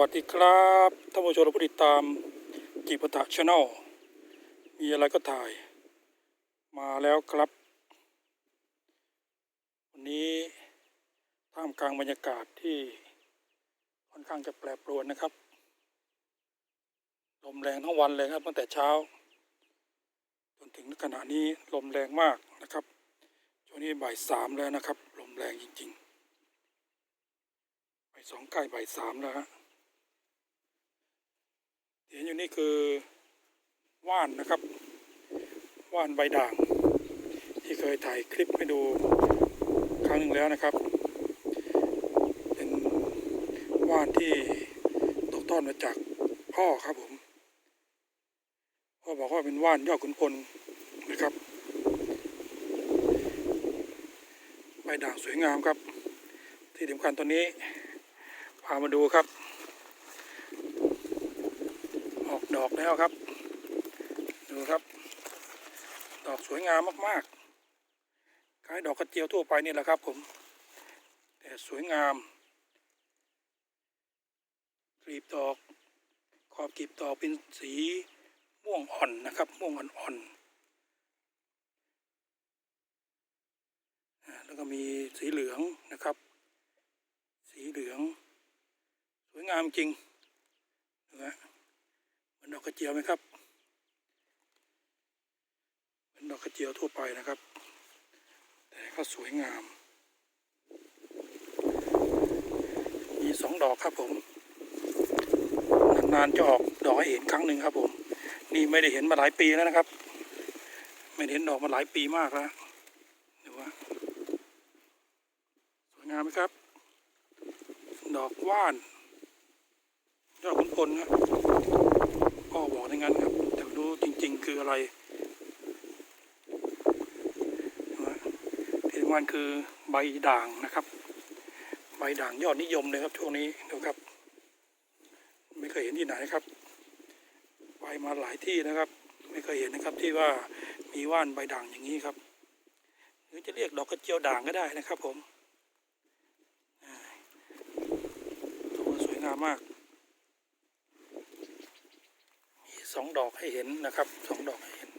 วัสดีครับท่านผู้ชมผู้ติดตามจิปตะชาแนลมีอะไรก็ถ่าย มาแล้วครับ วันนี้ท่ามกลางบรรยากาศที่ค่อนข้างจะแปรปรวนนะครับลมแรงทั้งวันเลยครับตั้งแต่เช้า จนถึงขณะนี้ลมแรงมากนะครับช่วงนี้บ่ายสามแล้วนะครับ ลมแรงจริงๆบ่ายสองใกล้บ่ายสามแล้วฮะ เห็นอยู่นี่คือว่านนะครับ ว่านใบด่าง ที่เคยถ่ายคลิปให้ดูครั้งหนึ่งแล้วนะครับ เป็นว่านที่ตกทอดมาจากพ่อครับผมพ่อบอกว่าเป็นว่านยอดขุนพลนะครับ ใบด่างสวยงามครับ ที่สำคัญตัวนี้พามาดูครับ ออก ดอกแล้วครับ ดูครับ ดอกสวยงามมากๆคล้ายดอกกระเจียวทั่วไปนี่แหละครับ ผมแต่สวยงามกลีบดอกขอบกลีบดอกเป็นสีม่วงอ่อนนะครับ ม่วงอ่อนๆแล้วก็มีสีเหลืองนะครับ สีเหลือง สวยงามจริงนะฮะ เหมือน ดอกกระเจียวไหมครับเหมือนดอกกระเจียวทั่วไปนะครับ แต่ก็สวยงาม มีสองดอกครับผม นานๆจะออกดอกให้เห็นครั้งหนึ่งครับผม นี่ไม่ได้เห็นมาหลายปีแล้วนะครับ ไม่เห็นดอกมาหลายปีมากแล้วดูว่าสวยงามไหมครับ ดอกว่านยอดขุนพลครับ อะไรที่สำคัญคือใบด่างนะครับ ใบด่างยอดนิยมเลยครับช่วงนี้ดูครับ ไม่เคยเห็นที่ไหนครับ ไปมาหลายที่นะครับ ไม่เคยเห็นนะครับที่ว่ามีว่านใบด่างอย่างนี้ครับ หรือจะเรียกดอกกระเจียวด่างก็ได้นะครับผมสวยงามมาก มี สองดอกให้เห็นนะครับสองดอกให้เห็น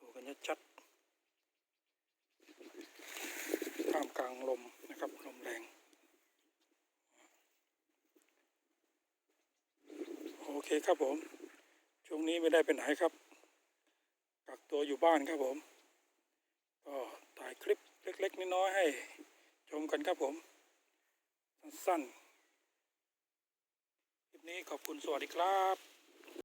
ดูกันชัดท่ามกลางลมนะครับ ลมแรง โอเคครับผม ช่วงนี้ไม่ได้ไปไหนครับ กักตัวอยู่บ้านครับผม ก็ถ่ายคลิปเล็ก ๆน้อยๆให้ชมกันครับผมสั้นๆ นี้ขอบคุณสวัสดีครับ